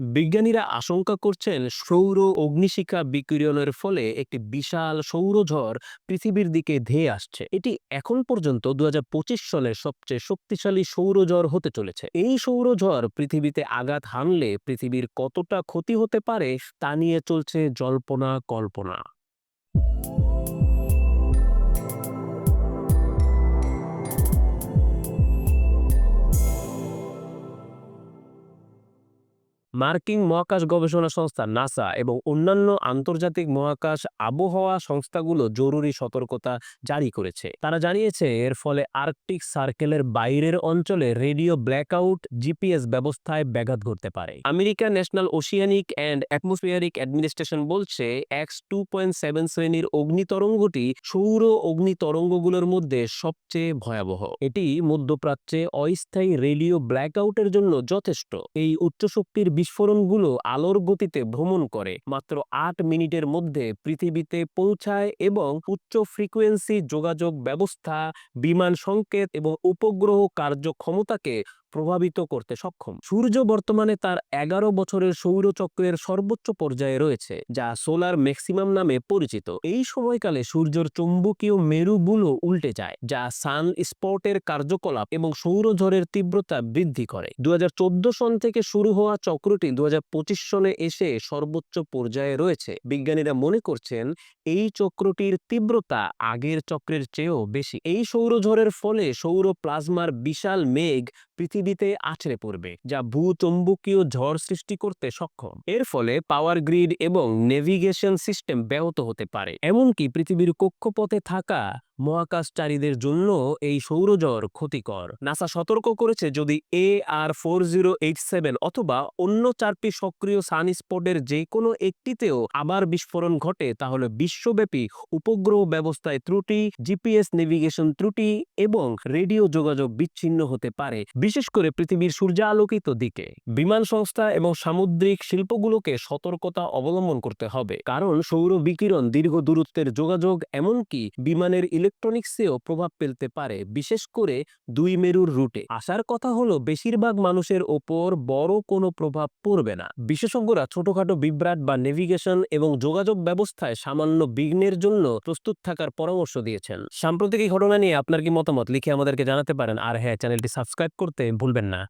বিজ্ঞানীরা আশঙ্কা করছেন সৌর অগ্নিশিখা বিকিরণের ফলে একটি বিশাল সৌরঝড় পৃথিবীর দিকে ধেয়ে আসছে। এটি এখন পর্যন্ত দু হাজার পঁচিশ সালের সবচেয়ে শক্তিশালী সৌরঝড় হতে চলেছে। এই সৌরঝড় পৃথিবীতে আঘাত হানলে পৃথিবীর কতটা ক্ষতি হতে পারে তা নিয়ে চলছে জল্পনা কল্পনা মার্কিন মহাকাশ গবেষণা সংস্থা নাসা এবং অন্যান্য আন্তর্জাতিক মহাকাশ আবহাওয়া সংস্থাগুলো জরুরি সতর্কতা জারি করেছে। তারা জানিয়েছে, এর ফলে আর্কটিক সার্কেলের বাইরের অঞ্চলে রেডিও ব্ল্যাকআউট, জিপিএস ব্যবস্থায় ব্যাঘাত ঘটতে পারে। America national oceanic and atmospheric administration বলছে, এক্স টু পয়েন্ট সেভেন শ্রেণির অগ্নিতরঙ্গটি সৌর অগ্নিতরঙ্গগুলোর মধ্যে সবচেয়ে ভয়াবহ। এটি মধ্যপ্রাচ্যে অস্থায়ী রেডিও ব্ল্যাকআউটের জন্য যথেষ্ট। এই উচ্চ শক্তির বিস্ফোরণগুলো আলোর গতিতে ভ্রমণ করে। মাত্র আট মিনিটের মধ্যে পৃথিবীতে পৌঁছায় এবং উচ্চ ফ্রিকোয়েন্সি যোগাযোগ ব্যবস্থা, বিমান সংকেত এবং উপগ্রহ কার্যক্ষমতাকে প্রভাবিত করতে সক্ষম। সূর্য বর্তমানে তার এগারো বছরের সৌরচক্রের সর্বোচ্চ পর্যায়ে রয়েছে, যা সোলার ম্যাক্সিমাম নামে পরিচিত। এই সময়কালে সূর্যের চৌম্বকীয় মেরুগুলো উল্টে যায়, যা সান স্পটের কার্যকলাপ এবং সৌরঝড়ের তীব্রতা বৃদ্ধি করে। দু সন থেকে শুরু হওয়া চক্রটি দুই হাজার পঁচিশ সনে এসে সর্বোচ্চ পর্যায়ে রয়েছে। বিজ্ঞানীরা মনে করছেন, এই চক্রটির তীব্রতা আগের চক্রের চেয়েও বেশি। এই সৌরঝড়ের ফলে সৌর প্লাজমার বিশাল মেঘ পৃথিবীতে আছড়ে পড়বে, যা ভূচম্বকীয় ঝড় সৃষ্টি করতে সক্ষম। এর ফলে পাওয়ার গ্রিড এবং নেভিগেশন সিস্টেম ব্যাহত হতে পারে, এমনকি পৃথিবীর কক্ষপথে থাকা মহাকাশচারীদের জন্য এই সৌরজড় ক্ষতিকর। নাসা সতর্ক করেছে যদি A R four zero eight seven অথবা অন্য চারটি সক্রিয় সানস্পটের যে কোনো একটিতেও আবার বিস্ফোরণ ঘটে, তাহলে বিশ্বব্যাপী উপগ্রহ ব্যবস্থায় ত্রুটি, জিপিএস নেভিগেশন ত্রুটি এবং রেডিও যোগাযোগ বিচ্ছিন্ন হতে পারে, বিশেষ করে পৃথিবীর সূর্যালোকিত দিকে। বিমান সংস্থা এবং সামুদ্রিক শিল্পগুলোকে সতর্কতা অবলম্বন করতে হবে, কারণ সৌর বিকিরণ দীর্ঘ দূরত্বের যোগাযোগ, এমনকি বিমানের ইলেকট্রনিক্সেও প্রভাব ফেলতে পারে, বিশেষ করে দুই মেরুর রুটে। আসার কথা হলো, বেশিরভাগ মানুষের ওপর বড় কোনো প্রভাব পড়বে না। বিশেষজ্ঞরা ছোটখাটো বিভ্রাট বা নেভিগেশন এবং যোগাযোগ ব্যবস্থায় সামান্য বিঘ্নের জন্য প্রস্তুত থাকার পরামর্শ দিয়েছেন। সাম্প্রতিক এই ঘটনা নিয়ে আপনার কি মতামত? লিখে আমাদেরকে জানাতে পারেন। আর হ্যাঁ চ্যানেলটি সাবস্ক্রাইব করতে ভুলবেন না।